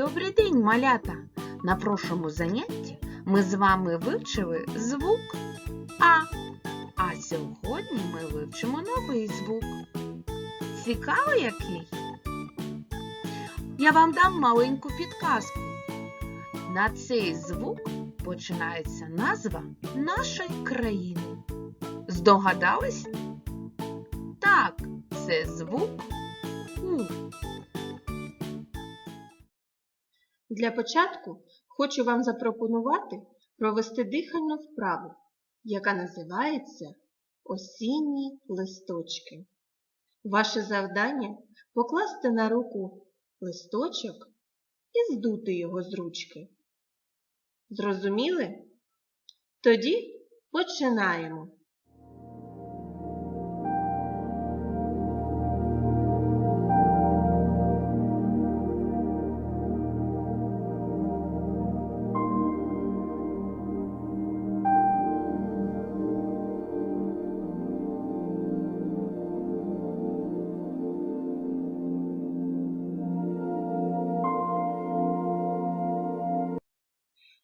Добрий день, малята! На прошлому занятті ми з вами вивчили звук А. А сьогодні ми вивчимо новий звук. Цікаво який? Я вам дам маленьку підказку. На цей звук починається назва нашої країни. Здогадались? Так, це звук У. Для початку хочу вам запропонувати провести дихальну вправу, яка називається осінні листочки. Ваше завдання покласти на руку листочок і здути його з ручки. Зрозуміли? Тоді починаємо.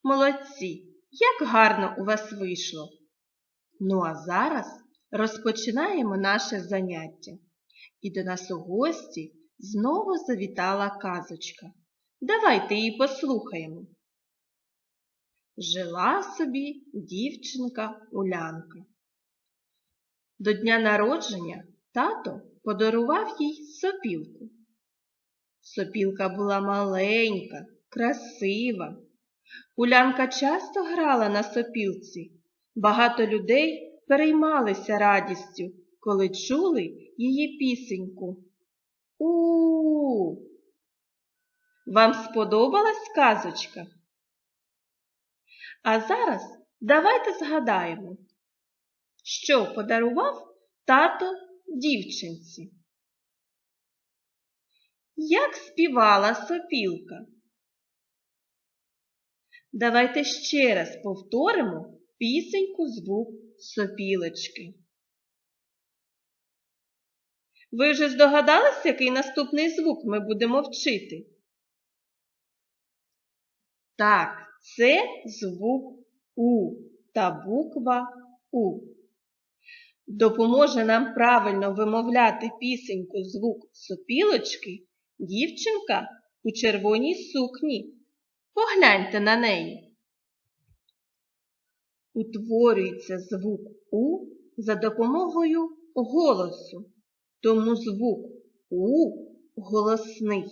Молодці! Як гарно у вас вийшло! Ну а зараз розпочинаємо наше заняття. І до нас у гості знову завітала казочка. Давайте її послухаємо. Жила собі дівчинка Улянка. До дня народження тато подарував їй сопілку. Сопілка була маленька, красива. Улянка часто грала на сопілці. Багато людей переймалися радістю, коли чули її пісеньку. У. Вам сподобалась казочка? А зараз давайте згадаємо, що подарував тато дівчинці. Як співала сопілка? Давайте ще раз повторимо пісеньку звук сопілочки. Ви вже здогадались, який наступний звук ми будемо вчити? Так, це звук У та буква У. Допоможе нам правильно вимовляти пісеньку звук сопілочки дівчинка у червоній сукні. Погляньте на неї. Утворюється звук У за допомогою голосу, тому звук У голосний.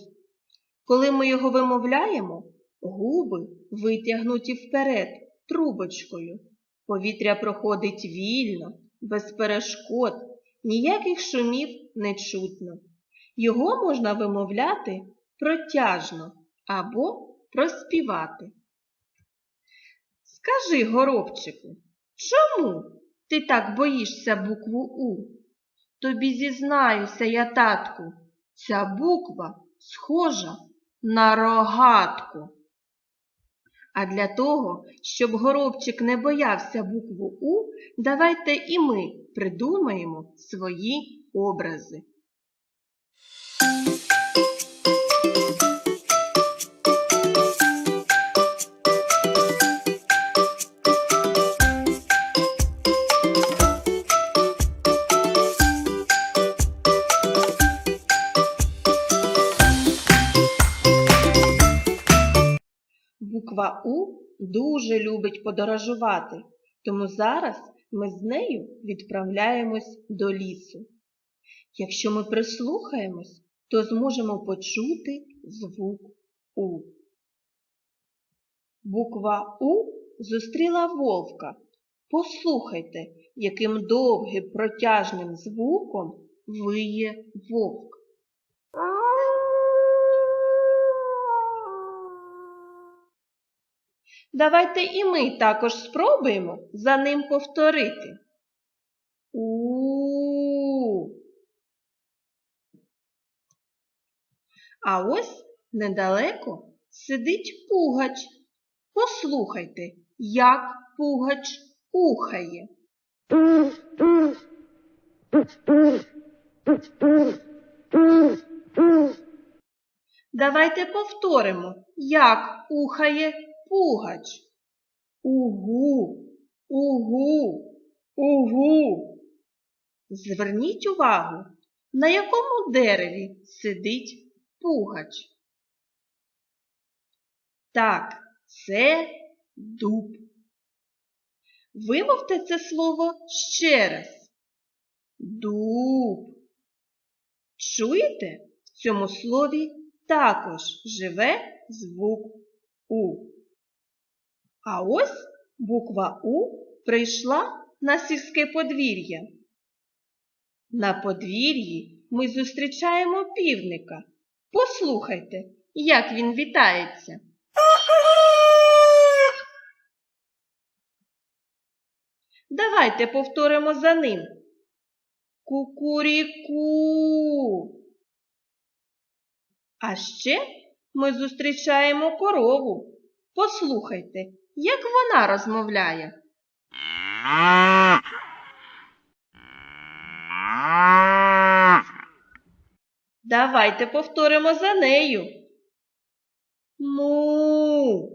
Коли ми його вимовляємо, губи витягнуті вперед трубочкою. Повітря проходить вільно, без перешкод, ніяких шумів не чутно. Його можна вимовляти протяжно або проспівати. Скажи, горобчику, чому ти так боїшся букву У? Тобі зізнаюся я, татку, ця буква схожа на рогатку. А для того, щоб горобчик не боявся букву У, давайте і ми придумаємо свої образи. Буква У дуже любить подорожувати, тому зараз ми з нею відправляємось до лісу. Якщо ми прислухаємось, то зможемо почути звук У. Буква У зустріла вовка. Послухайте, яким довгим протяжним звуком виє вовк. Давайте і ми також спробуємо за ним повторити. У. А ось недалеко сидить пугач. Послухайте, як пугач ухає. Давайте повторимо, як ухає пугач. Угу, угу, угу. Зверніть увагу, на якому дереві сидить пугач. Так, це дуб. Вимовте це слово ще раз. Дуб. Чуєте? В цьому слові також живе звук У. А ось буква У прийшла на сільське подвір'я. На подвір'ї ми зустрічаємо півника. Послухайте, як він вітається. Давайте повторимо за ним. Кукуріку. А ще ми зустрічаємо корову. Послухайте, як вона розмовляє. Давайте повторимо за нею. Му.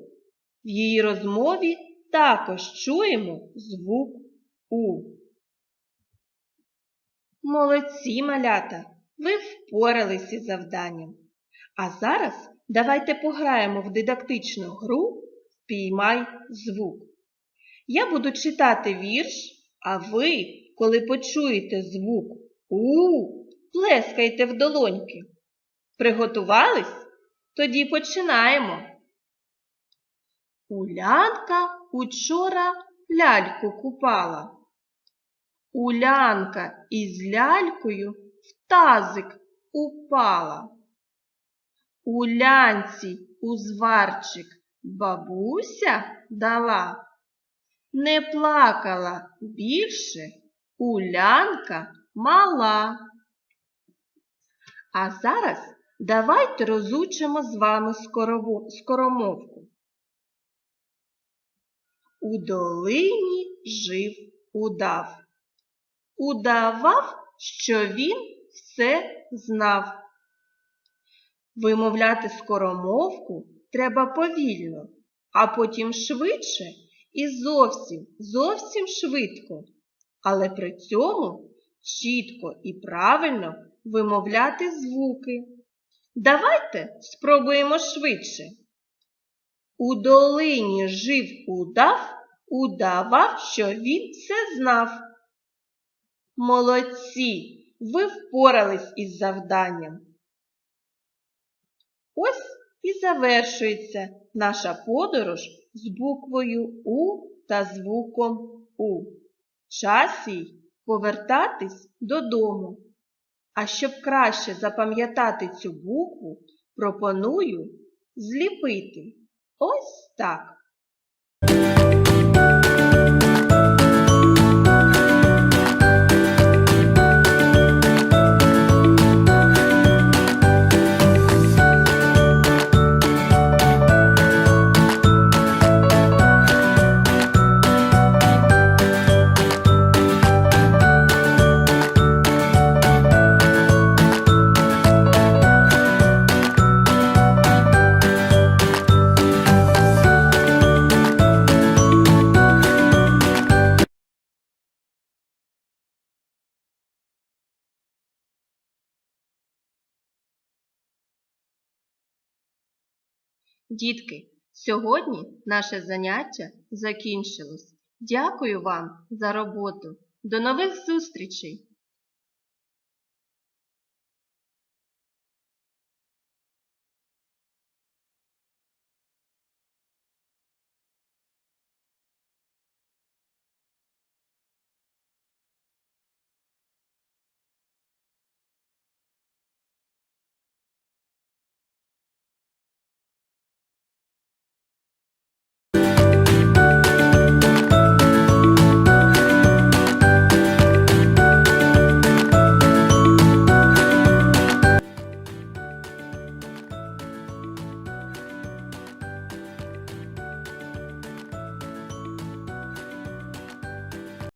В її розмові також чуємо звук У. Молодці, малята! Ви впоралися завданням. А зараз давайте пограємо в дидактичну гру Піймай звук. Я буду читати вірш, а ви, коли почуєте звук У, плескайте в долоньки. Приготувались? Тоді починаємо. Улянка учора ляльку купала. Улянка із лялькою в тазик упала. Улянці узварчик бабуся дала. Не плакала більше улянка мала. А зараз давайте розучимо з вами скоромовку. У долині жив удав. Удавав, що він все знав. Вимовляти скоромовку треба повільно, а потім швидше і зовсім, зовсім швидко, але при цьому чітко і правильно вимовляти звуки. Давайте спробуємо швидше. У долині жив удав, удавав, що він все знав. Молодці! Ви впорались із завданням. Ось і завершується наша подорож з буквою У та звуком У. Час їй повертатись додому. А щоб краще запам'ятати цю букву, пропоную зліпити ось так. Дітки, сьогодні наше заняття закінчилось. Дякую вам за роботу. До нових зустрічей!